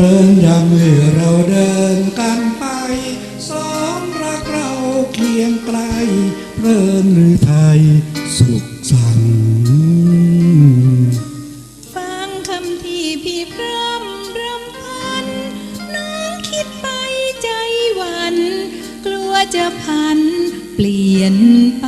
เมื่อเราเดินกันไปสองรักเราเคียงไกลเพลินหรือไทยสุขสันต์ฟังคำที่พี่พร่ำรำพัน น้องคิดไปใจหวัน กลัวจะพันเปลี่ยนไป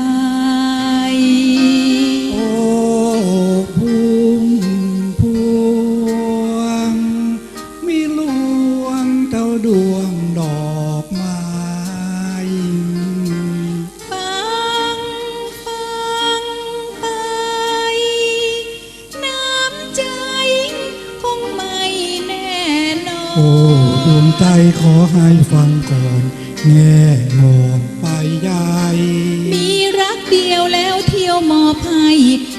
ดวงใจขอให้ฟังก่อนแง่งอนไปใหญ่มีรักเดียวแล้วเที่ยวมอบให้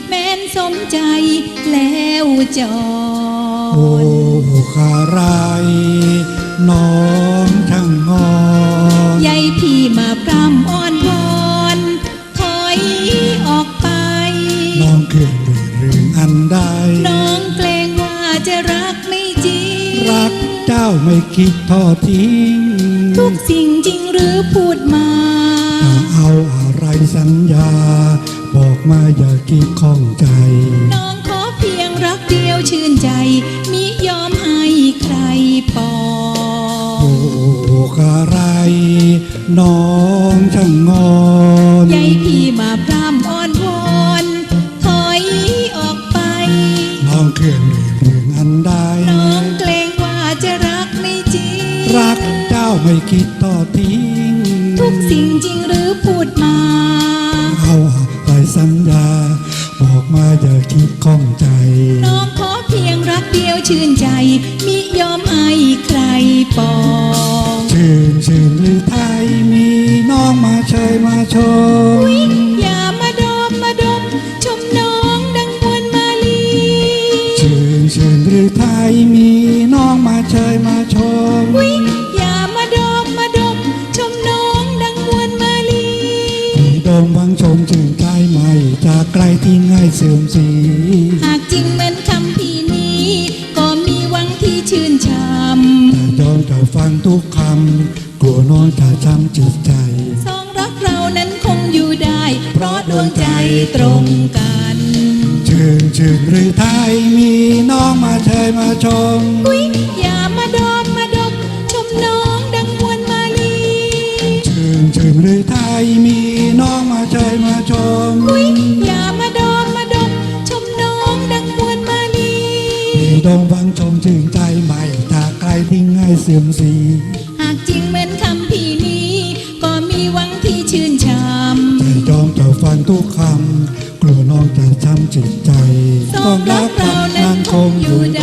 แม้นสมใจแล้วจอโอ้นคาราย จ้าไม่คิดทอดทิ้ง ทุกสิ่งจริงหรือพูดมาถ้าเอาอะไรสัญญา บอกมาอย่าคิดข้องใจ น้องขอเพียงรักเดียวชื่นใจ มิยอมให้ใครปอโอ้คารายน้องช่างงอนยายพี่มาพร่ำอ้อนวอนถอยออกไป น้องเครื่องดื่มเรื่องอันใด ริงรักเจ้าไม่คิดทอดทิ้ง ทุกสิ่งจริงหรือพูดมา เอาอะไรสัญญา บอกมาอย่าคิดข้องใจ น้องขอเพียงรักเดียวชื่นใจ มิยอมให้ใครปอง เสื่อมสีหากจริงเหมือนคำพี่นี้ ก็มีหวังที่ชื่นชมแต่ยอมจะฟังทุกคำ กลัวน้องจะช้ำจิตใจ สองรักเรานั้นคงอยู่ได้ เพราะดวงใจตรงกันชื่นชื่นหรือไทยมีน้องมาเชยมาชมอุ๊ยอย่ามาดมมาดม ชมน้องดังมวลมาลีชื่นชื่นหรือไทยมีน้องมาเชยมาชมอุ๊ยอย่า ดมวังชมชื่นใจใหม่จากไกลที่ง่ายเสื่อมสี หากจริงเหมือนคำพี่นี้ ก็มีหวังที่ชื่นชมแต่ยอมจะฟังทุกคำกลัวน้องจะช้ำจิตใจสองรักเรานั้นคงอยู่ได้